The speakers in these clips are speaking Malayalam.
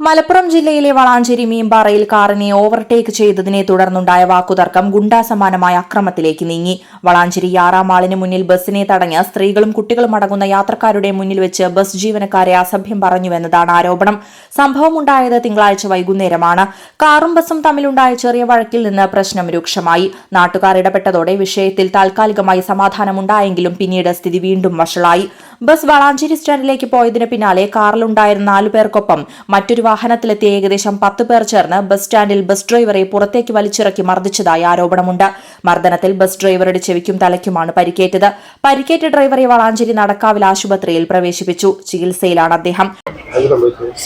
മലപ്പുറം ജില്ലയിലെ വളാഞ്ചേരി മീമ്പാറയിൽ കാറിനെ ഓവർടേക്ക് ചെയ്തതിനെ തുടർന്നുണ്ടായ വാക്കുതർക്കം ഗുണ്ടാസമാനമായ അക്രമത്തിലേക്ക് നീങ്ങി. വളാഞ്ചേരി ആറാം മാളിന് മുന്നിൽ ബസ്സിനെ തടഞ്ഞ സ്ത്രീകളും കുട്ടികളും അടങ്ങുന്ന യാത്രക്കാരുടെ മുന്നിൽ വെച്ച് ബസ് ജീവനക്കാരെ അസഭ്യം പറഞ്ഞുവെന്നതാണ് ആരോപണം. സംഭവമുണ്ടായത് തിങ്കളാഴ്ച വൈകുന്നേരമാണ്. കാറും ബസും തമ്മിലുണ്ടായ ചെറിയ വഴക്കിൽ നിന്ന് പ്രശ്നം രൂക്ഷമായി. നാട്ടുകാർ ഇടപെട്ടതോടെ വിഷയത്തിൽ താൽക്കാലികമായി സമാധാനമുണ്ടായെങ്കിലും പിന്നീട് സ്ഥിതി വീണ്ടും വഷളായി. ബസ് വളാഞ്ചേരി സ്റ്റാൻഡിലേക്ക് പോയതിന് പിന്നാലെ കാറിലുണ്ടായിരുന്ന നാലുപേർക്കൊപ്പം മറ്റൊരു വാഹനത്തിലെത്തിയ ഏകദേശം പത്ത് പേർ ചേർന്ന് ബസ് സ്റ്റാൻഡിൽ ബസ് ഡ്രൈവറെ പുറത്തേക്ക് വലിച്ചിറക്കി മർദ്ദിച്ചതായി ആരോപണമുണ്ട്. മർദ്ദനത്തിൽ ബസ് ഡ്രൈവറുടെ ചെവിക്കും തലയ്ക്കുമാണ് പരിക്കേറ്റത്. പരിക്കേറ്റ ഡ്രൈവറെ വളാഞ്ചേരി നടക്കാവിൽ ആശുപത്രിയിൽ പ്രവേശിപ്പിച്ചു. ചികിത്സയിലാണ് അദ്ദേഹം.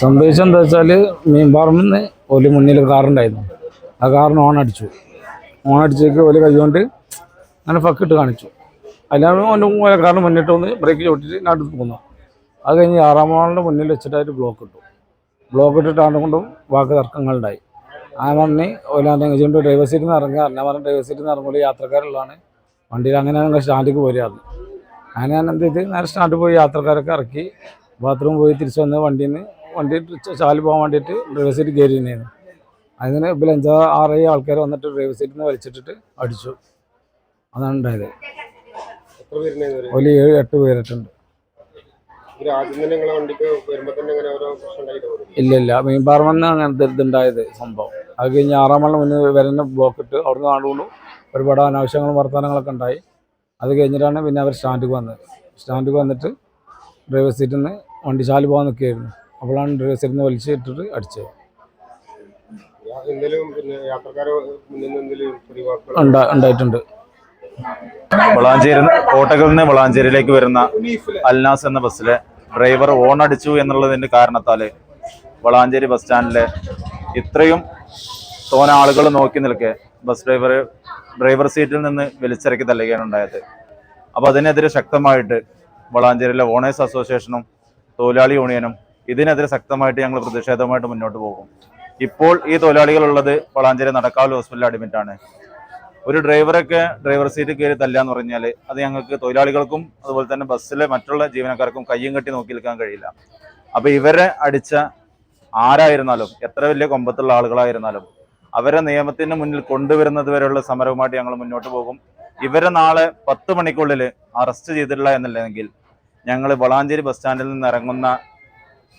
സംഭവിച്ചത്? എന്താ വെച്ചാൽ മീൻ പറമ്പിന്ന് ഒരു മുന്നിൽ കാറുണ്ടായിരുന്നു. ആ കാറിന് ഓൺ അടിച്ചു ഓൺ അടിച്ചേക്ക് ഒരു കൈകൊണ്ട് അങ്ങനെ ഫക്കിട്ട് കാണിച്ചു. അല്ലാതെ ഓന്റെ കാറിന് മുന്നിട്ട് വന്ന് ബ്രേക്ക് ചോട്ടിട്ട് നാട്ടിൽ പോന്നു അത് കഴിഞ്ഞ് ആറാം വാളിന്റെ മുന്നിൽ വെച്ചിട്ടായിട്ട് ബ്ലോക്ക് ഇട്ടു. ബ്ലോക്ക് ഇട്ടിട്ടാണ് കൊണ്ടും വാക്ക് തർക്കങ്ങളുണ്ടായി. ആ പറഞ്ഞ് ഓലാന്റെ എങ്ങനെയുണ്ട് ഡ്രൈവർ സീറ്റിൽ നിന്ന് ഇറങ്ങുക ഞാൻ പറഞ്ഞ ഡ്രൈവർ സീറ്റിൽ നിന്ന് ഇറങ്ങുമ്പോൾ യാത്രക്കാരുള്ളതാണ്. വണ്ടിയിൽ അങ്ങനെയാണ് സ്റ്റാൻഡിലേക്ക് പോരുന്നത് അങ്ങനെ ഞാൻ എന്ത് ചെയ്ത്? നേരെ സ്റ്റാൻഡിൽ പോയി യാത്രക്കാരൊക്കെ ഇറക്കി. ബാത്റൂം പോയി തിരിച്ചു വന്ന് വണ്ടിയിൽ നിന്ന് വണ്ടി ചാൽ പോകാൻ വേണ്ടിയിട്ട് ഡ്രൈവർ സീറ്റ് കയറി തന്നെയായിരുന്നു അതിന് ഇപ്പോൾ അഞ്ചാ ആറേ ആൾക്കാർ വന്നിട്ട് ഡ്രൈവർ സീറ്റിൽ നിന്ന് വലിച്ചിട്ടിട്ട് അടിച്ചു. അതാണ് ഉണ്ടായത്. ഒരു ഏഴ് എട്ട് പേരിട്ടുണ്ട്. ഇല്ല ഇല്ല. മീൻ പാർമെന്ന് അങ്ങനത്തെ ഇതുണ്ടായത് സംഭവം. അത് കഴിഞ്ഞ് ആറാം വള്ളം മുന്നിൽ വരുന്ന ബ്ലോക്കിട്ട് അവിടെ അവിടുന്ന് കാണുകൊണ്ടു ഒരുപാട് അനാവശ്യങ്ങളും വർത്തമാനങ്ങളൊക്കെ ഉണ്ടായി. അത് കഴിഞ്ഞിട്ടാണ് പിന്നെ അവർ സ്റ്റാൻഡിൽ വന്നത്. സ്റ്റാൻഡിൽ വന്നിട്ട് ഡ്രൈവർ സീറ്റിൽ നിന്ന് വണ്ടി ചാൽ പോകാൻ നിൽക്കുകയായിരുന്നു. അപ്പോഴാണ് ഡ്രൈവർ സീറ്റിൽ നിന്ന് വലിച്ചിട്ടിട്ട് അടിച്ചത്. എന്തെങ്കിലും പിന്നെ യാത്രക്കാരോ മുന്നിൽ നിന്ന് എന്തെങ്കിലും പിടിവാക്കുകൾ ഉണ്ടാ ഉണ്ടായിട്ടുണ്ട് വളാഞ്ചേരി കോട്ടകളിൽ നിന്ന് വളാഞ്ചേരിയിലേക്ക് വരുന്ന അൽനാസ് എന്ന ബസ്സിലെ ഡ്രൈവർ ഓൺ അടിച്ചു എന്നുള്ളതിന്റെ കാരണത്താൽ വളാഞ്ചേരി ബസ് സ്റ്റാൻഡിലെ ഇത്രയും തോന ആളുകൾ നോക്കി നിൽക്കെ ബസ് ഡ്രൈവർ ഡ്രൈവർ സീറ്റിൽ നിന്ന് വലിച്ചിറക്കി തള്ളുകയാണ് ഉണ്ടായത്. അപ്പോൾ അതിനെതിരെ ശക്തമായിട്ട് വളാഞ്ചേരിയിലെ ഓണേഴ്സ് അസോസിയേഷനും തൊഴിലാളി യൂണിയനും ഇതിനെതിരെ ശക്തമായിട്ട് ഞങ്ങൾ പ്രതിഷേധമായിട്ട് മുന്നോട്ട് പോകും. ഇപ്പോൾ ഈ തൊഴിലാളികളുള്ളത് വളാഞ്ചേരി നടക്കാവ് ഹോസ്പിറ്റലിൽ അഡ്മിറ്റാണ് ഒരു ഡ്രൈവറൊക്കെ ഡ്രൈവർ സീറ്റ് കയറി തല്ലാന്ന് പറഞ്ഞാൽ അത് ഞങ്ങൾക്ക് തൊഴിലാളികൾക്കും അതുപോലെ തന്നെ ബസ്സിലെ മറ്റുള്ള ജീവനക്കാർക്കും കയ്യും കെട്ടി നോക്കി നിൽക്കാൻ കഴിയില്ല. അപ്പോൾ ഇവരെ അടിച്ച ആരായിരുന്നാലും എത്ര വലിയ കൊമ്പത്തുള്ള ആളുകളായിരുന്നാലും അവരെ നിയമത്തിന് മുന്നിൽ കൊണ്ടുവരുന്നത് വരെയുള്ള സമരവുമായിട്ട് ഞങ്ങൾ മുന്നോട്ട് പോകും. ഇവരെ നാളെ പത്ത് മണിക്കുള്ളിൽ അറസ്റ്റ് ചെയ്തിട്ടില്ല എന്നല്ലെങ്കിൽ ഞങ്ങൾ വളാഞ്ചേരി ബസ് സ്റ്റാൻഡിൽ നിന്ന് ഇറങ്ങുന്ന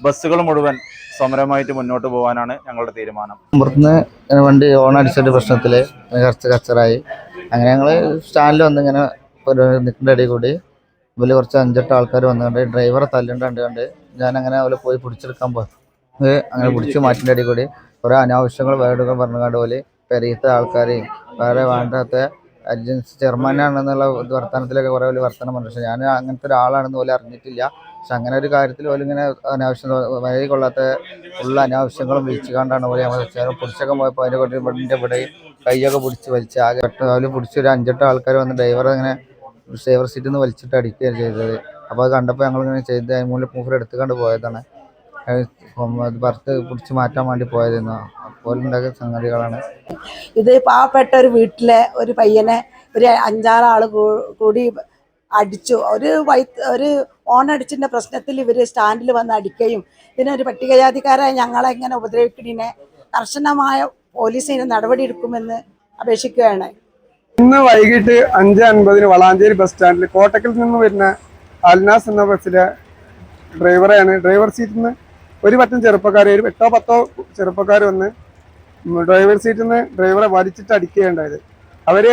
ബസ്സുകൾ മുഴുവൻ സമരമായിട്ട് മുന്നോട്ട് പോകാനാണ് ഞങ്ങളുടെ തീരുമാനം. ഇവിടുന്ന് വണ്ടി ഓൺ അടിച്ചിട്ട് പ്രശ്നത്തിൽ കുറച്ച് കച്ചറായി. അങ്ങനെ ഞങ്ങൾ സ്റ്റാൻഡിൽ വന്ന് ഇങ്ങനെ ഒരു നിൽക്കേണ്ട ഇടയിൽ കൂടി ഇവർ കുറച്ച് അഞ്ചെട്ട് ആൾക്കാർ വന്നുകൊണ്ട് ഡ്രൈവറെ തല്ലുണ്ട് കണ്ട് കണ്ട് ഞാൻ അങ്ങനെ അവരെ പോയി പിടിച്ചെടുക്കാൻ ഇത് അങ്ങനെ പിടിച്ച് മാറ്റിന്റെ ഇടയിൽ കൂടി കുറേ അനാവശ്യങ്ങൾ വേർഡുകൾ പറഞ്ഞുകൊണ്ട് പോലെ പെരീത്ത ആൾക്കാരെയും വേറെ വേണ്ടാത്ത ഏജൻസി ചെയർമാനാണെന്നുള്ള വർത്തമാനത്തിലൊക്കെ കുറേ വലിയ വർത്തമാനം പറഞ്ഞു പക്ഷേ ഞാൻ അങ്ങനത്തെ ഒരാളാണെന്ന് പോലും അറിഞ്ഞിട്ടില്ല. പക്ഷെ അങ്ങനെ ഒരു കാര്യത്തിൽ പോലും ഇങ്ങനെ അനാവശ്യം വഴി കൊള്ളാത്ത ഉള്ള അനാവശ്യങ്ങളും വിളിച്ചു കണ്ടാണ് പോലെ നമ്മൾ ചേർന്ന് പിടിച്ചൊക്കെ പോയപ്പോൾ അതിന്റെ കൂടെ ഇവിടെ ഇവിടെ കൈയൊക്കെ പിടിച്ച് വലിച്ച് ആകെ അതിൽ പിടിച്ച് ഒരു അഞ്ചെട്ട് ആൾക്കാർ വന്ന് ഡ്രൈവർ ഇങ്ങനെ ഡ്രൈവർ സീറ്റിൽ നിന്ന് വലിച്ചിട്ട് അടിക്കുകയാണ് ചെയ്തത്. അപ്പോൾ അത് കണ്ടപ്പോൾ ഞങ്ങളിങ്ങനെ ചെയ്ത് അതിന് മുന്നിൽ മൂപ്പർ എടുത്തുകൊണ്ട് പോയതാണ്. ഭർത്ത് പിടിച്ച് മാറ്റാൻ വേണ്ടി പോയതെന്ന്. അപ്പോൾ ഉണ്ടാക്കിയ സംഗതികളാണ്. ഇത് പാവപ്പെട്ട ഒരു വീട്ടിലെ ഒരു പയ്യനെ ഒരു അഞ്ചാറ് ആൾ കൂടി അടിച്ചു. ഒരു വൈ ഒരു ഓണടിച്ചിന്റെ പ്രശ്നത്തിൽ ഇവർ സ്റ്റാൻഡിൽ വന്ന് അടിക്കുകയും ഇതിനൊരു പട്ടികജാതിക്കാരായ ഞങ്ങളെ ഇങ്ങനെ ഉപദ്രവിക്കുന്നതിനെ കർശനമായ പോലീസിന് നടപടി എടുക്കുമെന്ന് അപേക്ഷിക്കുകയാണ്. ഇന്ന് വൈകിട്ട് അഞ്ച് അൻപതിന് വളാഞ്ചേരി ബസ് സ്റ്റാൻഡിൽ കോട്ടക്കൽ നിന്ന് വരുന്ന അൽനാസ് എന്ന ബസ്സിലെ ഡ്രൈവറെയാണ്. ഡ്രൈവർ സീറ്റിൽ നിന്ന് ഒരു പറ്റം ചെറുപ്പക്കാർ ഒരു എട്ടോ പത്തോ ചെറുപ്പക്കാർ വന്ന് ഡ്രൈവർ സീറ്റിൽ നിന്ന് ഡ്രൈവറെ വലിച്ചിട്ട് അടിക്കുകയുണ്ടായത്. അവർ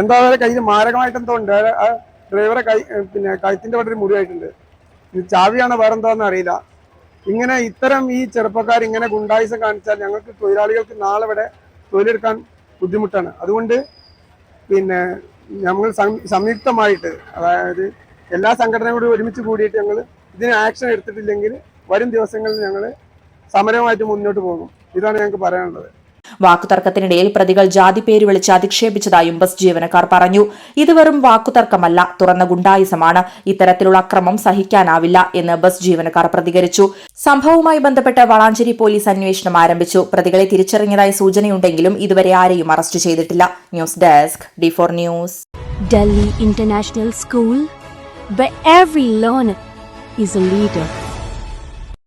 എന്താ അവരെ കയ്യിൽ മാരകമായിട്ട് എന്തോ ഉണ്ട്. ആ ഡ്രൈവറെ കൈ പിന്നെ കഴുത്തിന്റെ അവിടെ ഒരു മുറിയായിട്ടുണ്ട്. ഇത് വേറെ വേറെന്തോന്ന് അറിയില്ല. ഇങ്ങനെ ഇത്തരം ഈ ചെറുപ്പക്കാർ ഇങ്ങനെ ഗുണ്ടായുസം കാണിച്ചാൽ ഞങ്ങൾക്ക് തൊഴിലാളികൾക്ക് നാളെ ഇവിടെ തൊഴിലെടുക്കാൻ ബുദ്ധിമുട്ടാണ്. അതുകൊണ്ട് പിന്നെ ഞങ്ങൾ സംയുക്തമായിട്ട് അതായത് എല്ലാ സംഘടനയും കൂടി ഒരുമിച്ച് കൂടിയിട്ട് ഞങ്ങൾ ഇതിന് ആക്ഷൻ എടുത്തിട്ടില്ലെങ്കിൽ വരും ദിവസങ്ങളിൽ ഞങ്ങൾ സമരമായിട്ട് മുന്നോട്ട് പോകും. ഇതാണ് ഞങ്ങൾക്ക് പറയാനുള്ളത്. വാക്കുതർക്കത്തിനിടയിൽ പ്രതികൾ ജാതി പേര് വിളിച്ച് അധിക്ഷേപിച്ചതായും ബസ് ജീവനക്കാർ പറഞ്ഞു. ഇത് വെറും വാക്കുതർക്കമല്ല തുറന്ന ഗുണ്ടായുസമാണ്. ഇത്തരത്തിലുള്ള അക്രമം സഹിക്കാനാവില്ല എന്ന് ബസ് ജീവനക്കാർ പ്രതികരിച്ചു. സംഭവവുമായി ബന്ധപ്പെട്ട് വളാഞ്ചേരി പോലീസ് അന്വേഷണം ആരംഭിച്ചു. പ്രതികളെ തിരിച്ചറിഞ്ഞതായി സൂചനയുണ്ടെങ്കിലും ഇതുവരെ ആരെയും അറസ്റ്റ് ചെയ്തിട്ടില്ല. News desk D four news. Delhi international school where every learner.